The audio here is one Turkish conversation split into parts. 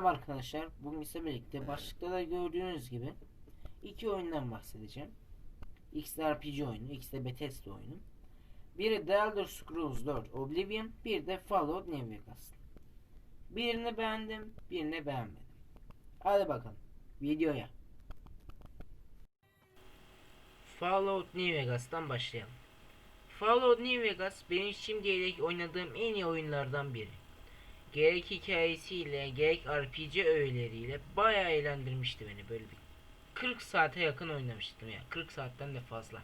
Merhaba arkadaşlar. Bugün size birlikte başlıkta da gördüğünüz gibi iki oyundan bahsedeceğim. X de RPG oyunu, X de Bethesda oyunu. Biri The Elder Scrolls 4 Oblivion, bir de Fallout New Vegas. Birini beğendim, birini beğenmedim. Hadi bakalım videoya. Fallout New Vegas'tan başlayalım. Fallout New Vegas benim şimdiye dek oynadığım en iyi oyunlardan biri gerek hikayesiyle gerek RPG öğeleriyle bayağı eğlendirmişti beni. Böyle bir 40 saate yakın oynamıştım ya. 40 saatten de fazla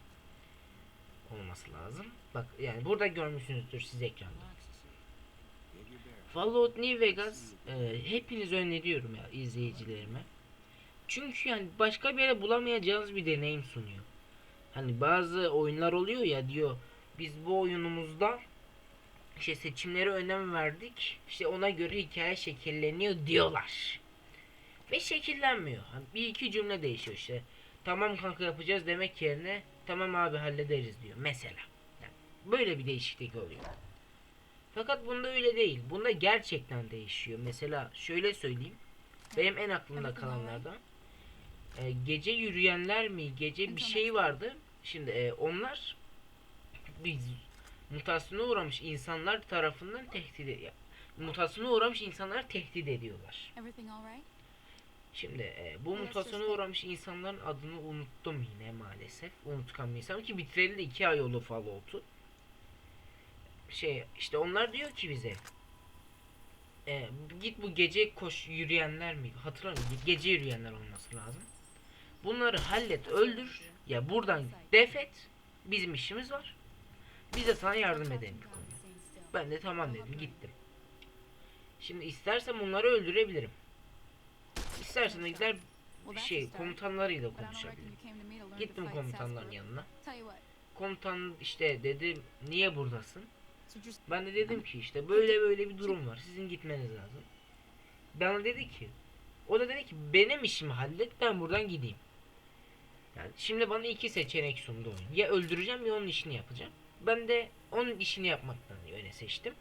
olması lazım. Bak yani burada görmüşsünüzdür siz ekranda. Fallout New Vegas e, hepiniz öneriyorum ya izleyicilerime. Çünkü yani başka bir yere bulamayacağınız bir deneyim sunuyor. Hani bazı oyunlar oluyor ya diyor biz bu oyunumuzda işte seçimlere önem verdik. İşte ona göre hikaye şekilleniyor diyorlar. Ve şekillenmiyor. Hani bir iki cümle değişiyor işte. Tamam kanka yapacağız demek yerine tamam abi hallederiz diyor mesela. Yani böyle bir değişiklik oluyor. Fakat bunda öyle değil. Bunda gerçekten değişiyor. Mesela şöyle söyleyeyim. Benim en aklımda kalanlardan e, gece yürüyenler mi gece bir şey vardı. Şimdi e, onlar biz mutasyona uğramış insanlar tarafından tehdit ediyor. Mutasyona uğramış insanlar tehdit ediyorlar. Şimdi e, bu mutasyona uğramış insanların adını unuttum yine maalesef. Unutkan bir insan ki bitireli de iki ay oldu Fallout'u. Şey işte onlar diyor ki bize e, git bu gece koş yürüyenler mi? Hatırlamıyorum. Gece yürüyenler olması lazım. Bunları hallet, öldür. Ya buradan defet. Bizim işimiz var. Biz de sana yardım edelim bu konuda. Ben de tamam dedim gittim. Şimdi istersem bunları öldürebilirim. İstersen de gider bir şey komutanlarıyla konuşabilirim. Gittim komutanların yanına. Komutan işte dedi niye buradasın? Ben de dedim ki işte böyle böyle bir durum var. Sizin gitmeniz lazım. Bana dedi ki o da dedi ki benim işimi hallet ben buradan gideyim. Yani şimdi bana iki seçenek sundu oyun. Ya öldüreceğim ya onun işini yapacağım. Ben de onun işini yapmaktan öne seçtim.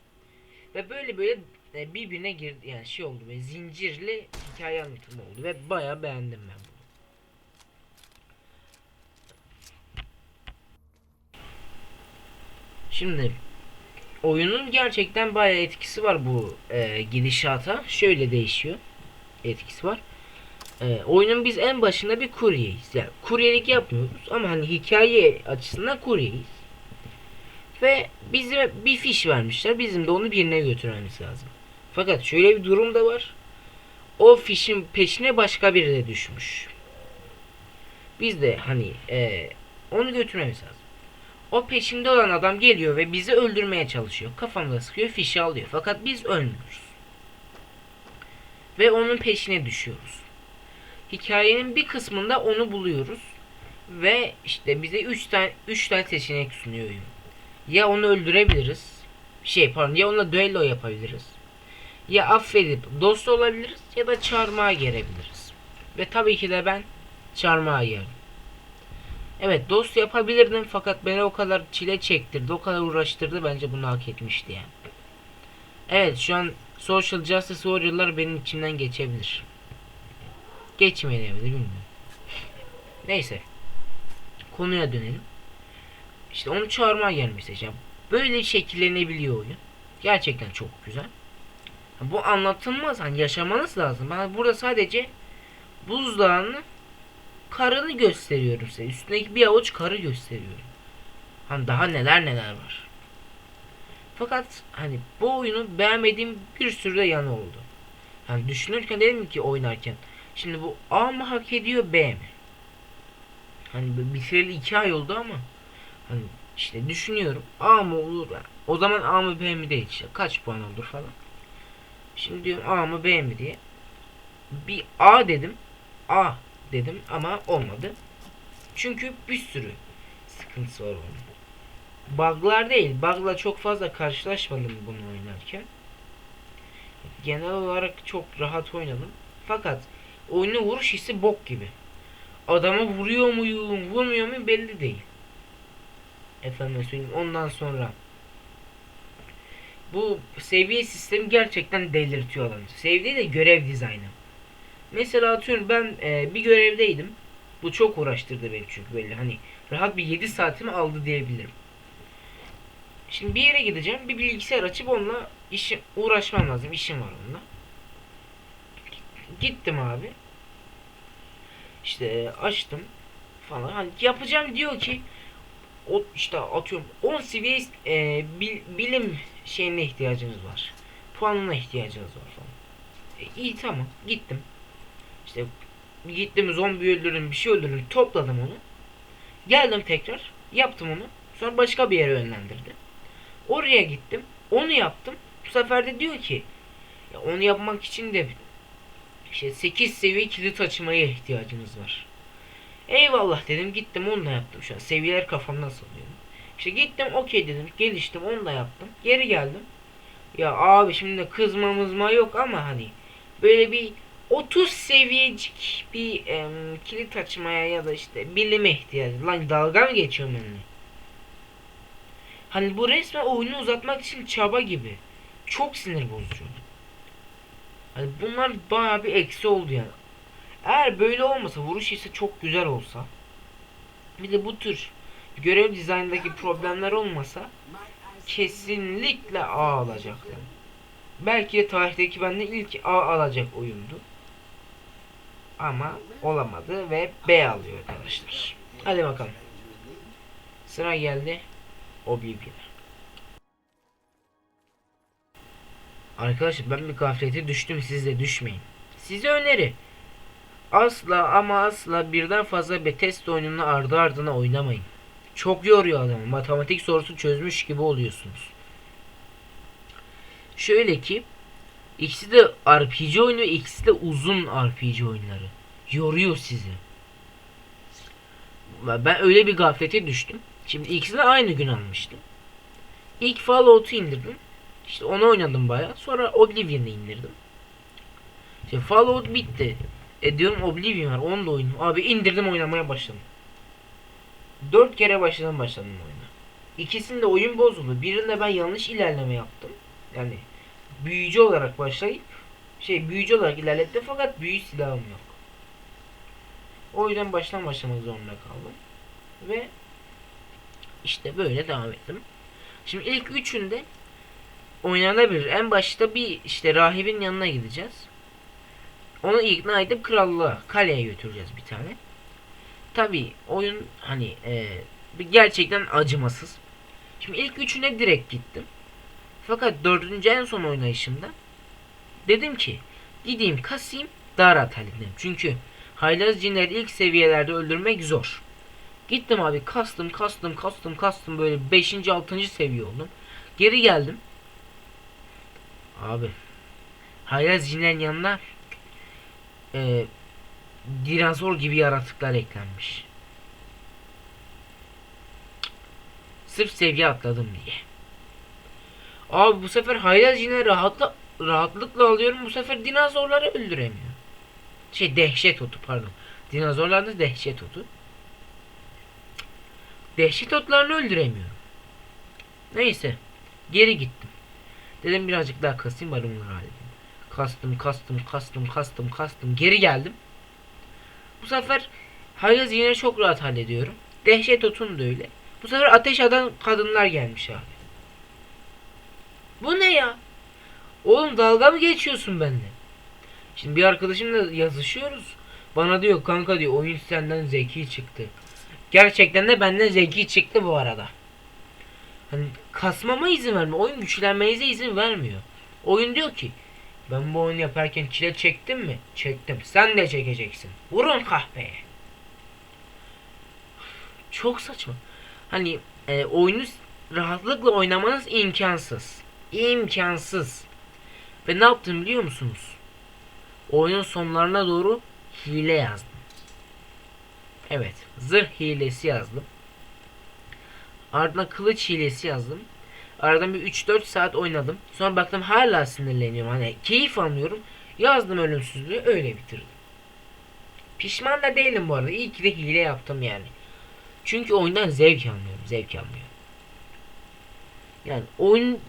Ve böyle böyle e, birbirine girdi yani şey oldu ve zincirli hikaye anlatımı oldu ve bayağı beğendim ben bunu. Şimdi oyunun gerçekten bayağı etkisi var bu e, gidişata. Şöyle değişiyor. Etkisi var. E, oyunun biz en başında bir kuryeyiz. Yani kuryelik yapmıyoruz ama hani hikaye açısından kuryeyiz. Ve bize bir fiş vermişler. Bizim de onu birine götürmemiz lazım. Fakat şöyle bir durum da var. O fişin peşine başka biri de düşmüş. Biz de hani e, onu götürmemiz lazım. O peşinde olan adam geliyor ve bizi öldürmeye çalışıyor. Kafamda sıkıyor, fişi alıyor. Fakat biz ölmüyoruz. Ve onun peşine düşüyoruz. Hikayenin bir kısmında onu buluyoruz. Ve işte bize 3 tane 3 tane seçenek sunuyor oyun. Ya onu öldürebiliriz. Şey pardon ya onunla düello yapabiliriz. Ya affedip dost olabiliriz ya da çarmıha gelebiliriz. Ve tabii ki de ben çarmıha geldim. Evet dost yapabilirdim fakat beni o kadar çile çektirdi, o kadar uğraştırdı bence bunu hak etmişti yani. Evet şu an Social Justice Warrior'lar benim içimden geçebilir. Geçmeyebilir bilmiyorum. Neyse. Konuya dönelim. İşte onu çağırmaya gelmiş seçeceğim. Böyle şekillenebiliyor oyun. Gerçekten çok güzel. Bu anlatılmaz. Hani yaşamanız lazım. Ben burada sadece buzdağını karını gösteriyorum size. Üstündeki bir avuç karı gösteriyorum. Hani daha neler neler var. Fakat hani bu oyunu beğenmediğim bir sürü de yanı oldu. Yani düşünürken dedim ki oynarken. Şimdi bu A mı hak ediyor B mi? Hani bitireli iki ay oldu ama Hani işte düşünüyorum A mı olur o zaman A mı B mi değil işte kaç puan olur falan. Şimdi diyorum A mı B mi diye. Bir A dedim. A dedim ama olmadı. Çünkü bir sürü sıkıntısı var onun. Bug'lar değil. Bug'la çok fazla karşılaşmadım bunu oynarken. Genel olarak çok rahat oynadım. Fakat oyunun vuruş hissi bok gibi. Adama vuruyor muyum, vurmuyor muyum belli değil. Efendim söyleyeyim ondan sonra bu seviye sistemi gerçekten delirtiyor adamı. Seviye de görev dizaynı. Mesela atıyorum ben e, bir görevdeydim. Bu çok uğraştırdı beni çünkü böyle hani rahat bir 7 saatimi aldı diyebilirim. Şimdi bir yere gideceğim. Bir bilgisayar açıp onunla işim uğraşmam lazım. İşim var onunla. Gittim abi. İşte e, açtım falan. Hani yapacağım diyor ki o işte atıyorum 10 seviye e, bil- bilim şeyine ihtiyacınız var. Puanına ihtiyacınız var falan. E, iyi tamam gittim. İşte gittim zombi öldürdüm bir şey öldürdüm topladım onu. Geldim tekrar yaptım onu. Sonra başka bir yere yönlendirdi. Oraya gittim. Onu yaptım. Bu sefer de diyor ki ya onu yapmak için de işte 8 seviye kilit açmaya ihtiyacınız var. Eyvallah dedim gittim onu da yaptım şu an. Seviyeler kafamdan sanıyorum. İşte gittim okey dedim geliştim onu da yaptım. Geri geldim. Ya abi şimdi kızma mızma yok ama hani böyle bir 30 seviyecik bir em, kilit açmaya ya da işte bilime ihtiyacı. Lan dalga mı geçiyor benimle? Hani bu resmen oyunu uzatmak için çaba gibi. Çok sinir bozucu. Hani bunlar bayağı bir eksi oldu yani. Eğer böyle olmasa vuruş ise çok güzel olsa bir de bu tür görev dizaynındaki problemler olmasa kesinlikle A alacaktı. Belki de tarihteki bende ilk A alacak oyundu. Ama olamadı ve B alıyor arkadaşlar. Hadi bakalım. Sıra geldi Oblivion'a. Arkadaşlar ben bir gaflete düştüm siz de düşmeyin. Size öneri. Asla ama asla birden fazla Bethesda oyununu ardı ardına oynamayın. Çok yoruyor adamı. Matematik sorusu çözmüş gibi oluyorsunuz. Şöyle ki ikisi de RPG oyunu, ikisi de uzun RPG oyunları. Yoruyor sizi. Ben öyle bir gaflete düştüm. Şimdi ikisini aynı gün almıştım. İlk Fallout'u indirdim. İşte onu oynadım baya. Sonra Oblivion'ı indirdim. İşte Fallout bitti. E diyorum Oblivion var. Onu da oynadım. Abi indirdim oynamaya başladım. Dört kere başladım başladım oyuna. İkisinde oyun bozuldu. Birinde ben yanlış ilerleme yaptım. Yani büyücü olarak başlayıp şey büyücü olarak ilerlettim fakat büyü silahım yok. O yüzden baştan başlamak zorunda kaldım. Ve işte böyle devam ettim. Şimdi ilk üçünde oynanabilir. En başta bir işte rahibin yanına gideceğiz. Onu ikna edip krallığa, kaleye götüreceğiz bir tane. Tabi oyun hani e, gerçekten acımasız. Şimdi ilk üçüne direkt gittim. Fakat dördüncü en son oynayışımda dedim ki gideyim kasayım daha rahat. Çünkü haylaz cinleri ilk seviyelerde öldürmek zor. Gittim abi kastım kastım kastım kastım böyle 5. 6. seviye oldum. Geri geldim. Abi haylaz cinlerin yanına e, dinozor gibi yaratıklar eklenmiş. Sırf seviye atladım diye. Abi bu sefer haylaz yine rahatla, rahatlıkla alıyorum. Bu sefer dinozorları öldüremiyor. Şey dehşet otu pardon. Dinozorlarda dehşet otu. Dehşet otlarını öldüremiyorum. Neyse. Geri gittim. Dedim birazcık daha kasayım bari bunları halledeyim. Kastım kastım kastım kastım kastım. Geri geldim. Bu sefer Haylaz yine çok rahat hallediyorum. Dehşet otun da öyle. Bu sefer ateş eden kadınlar gelmiş abi. Bu ne ya? Oğlum dalga mı geçiyorsun benimle? Şimdi bir arkadaşımla yazışıyoruz. Bana diyor kanka diyor oyun senden zeki çıktı. Gerçekten de benden zeki çıktı bu arada. Hani kasmama izin vermiyor. Oyun güçlenmenize izin vermiyor. Oyun diyor ki ben bu oyunu yaparken çile çektim mi? Çektim. Sen de çekeceksin. Vurun kahveye. Çok saçma. Hani e, oyunu rahatlıkla oynamanız imkansız. İmkansız. Ve ne yaptım biliyor musunuz? Oyunun sonlarına doğru hile yazdım. Evet. Zırh hilesi yazdım. Ardından kılıç hilesi yazdım. Aradan bir 3-4 saat oynadım. Sonra baktım hala sinirleniyorum. Hani keyif almıyorum. Yazdım ölümsüzlüğü öyle bitirdim. Pişman da değilim bu arada. İyi ki de hile yaptım yani. Çünkü oyundan zevk almıyorum. Zevk almıyorum. Yani oyun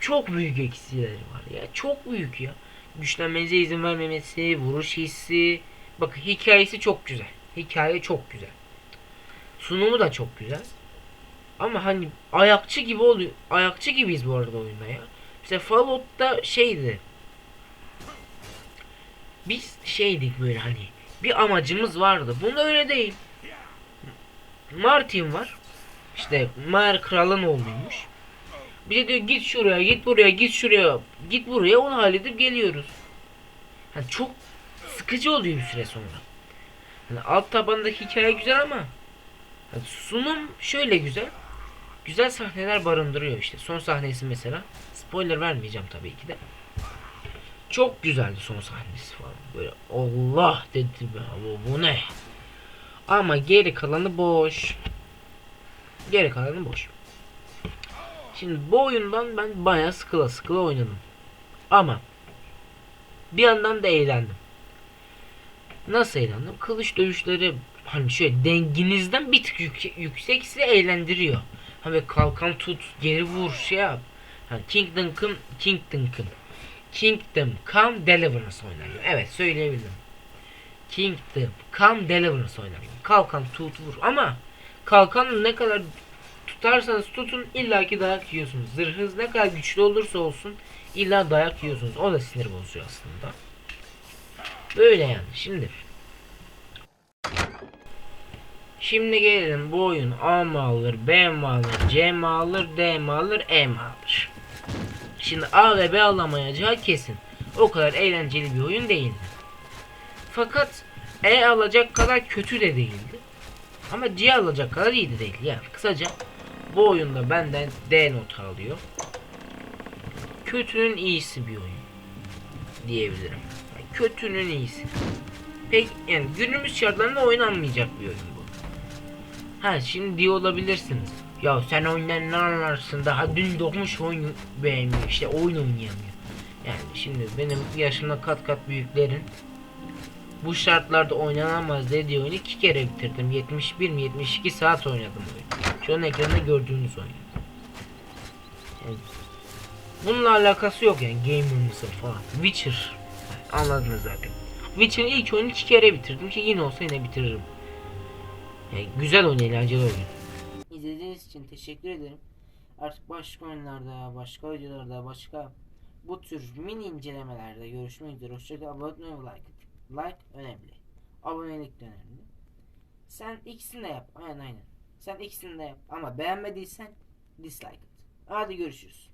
çok büyük eksileri var ya. Çok büyük ya. Güçlenmenize izin vermemesi, vuruş hissi. Bakın hikayesi çok güzel. Hikaye çok güzel. Sunumu da çok güzel. Ama hani ayakçı gibi oluyor. Ayakçı gibiyiz bu arada oyunda ya. İşte Fallout'ta şeydi. Biz şeydik böyle hani bir amacımız vardı. Bunda öyle değil. Martin var. İşte Mer kralın oğluymuş. Bir de diyor git şuraya, git buraya, git şuraya, git buraya onu halledip geliyoruz. Hani çok sıkıcı oluyor bir süre sonra. Hani alt tabandaki hikaye güzel ama hani sunum şöyle güzel. Güzel sahneler barındırıyor işte. Son sahnesi mesela. Spoiler vermeyeceğim tabii ki de. Çok güzeldi son sahnesi falan. Böyle Allah dedi be bu, bu ne? Ama geri kalanı boş. Geri kalanı boş. Şimdi bu oyundan ben bayağı sıkıla sıkıla oynadım. Ama bir yandan da eğlendim. Nasıl eğlendim? Kılıç dövüşleri hani şöyle denginizden bir tık yük- yüksekse eğlendiriyor. Hani kalkan tut, geri vur, şey yap. Hani Kingdom Come, Kingdom Come. Kingdom Come Deliverance oynanıyor. Evet söyleyebildim. Kingdom Come Deliverance oynanıyor. Kalkan tut vur ama kalkanı ne kadar tutarsanız tutun illaki dayak yiyorsunuz. Zırhınız ne kadar güçlü olursa olsun illa dayak yiyorsunuz. O da sinir bozuyor aslında. Böyle yani. Şimdi Şimdi gelelim bu oyun A mı alır, B mi alır, C mi alır, D mi alır, E mi alır? Şimdi A ve B alamayacağı kesin. O kadar eğlenceli bir oyun değildi. Fakat E alacak kadar kötü de değildi. Ama C alacak kadar iyi de değil. Yani kısaca bu oyunda benden D notu alıyor. Kötünün iyisi bir oyun diyebilirim. Yani kötünün iyisi. Pek yani günümüz şartlarında oynanmayacak bir oyun. Ha şimdi diyor olabilirsiniz. Ya sen oyundan ne anlarsın daha dün doğmuş oyun beğenmiyor işte oyun oynayamıyor. Yani şimdi benim yaşımda kat kat büyüklerin bu şartlarda oynanamaz dediği oyunu iki kere bitirdim. 71 mi 72 saat oynadım oyunu. Şu an ekranda gördüğünüz oyun. Yani bununla alakası yok yani gamer mısın falan. Witcher. Anladınız zaten. Witcher'ın ilk oyunu iki kere bitirdim ki yine olsa yine bitiririm. Yani güzel oyun, eğlenceli oyun. İzlediğiniz için teşekkür ederim. Artık başka oyunlarda, başka videolarda, başka bu tür mini incelemelerde görüşmek üzere. Hoşçakalın. Abone olmayı ve like. Like önemli. Abonelik de önemli. Sen ikisini de yap. Aynen aynen. Sen ikisini de yap. Ama beğenmediysen dislike at. Hadi görüşürüz.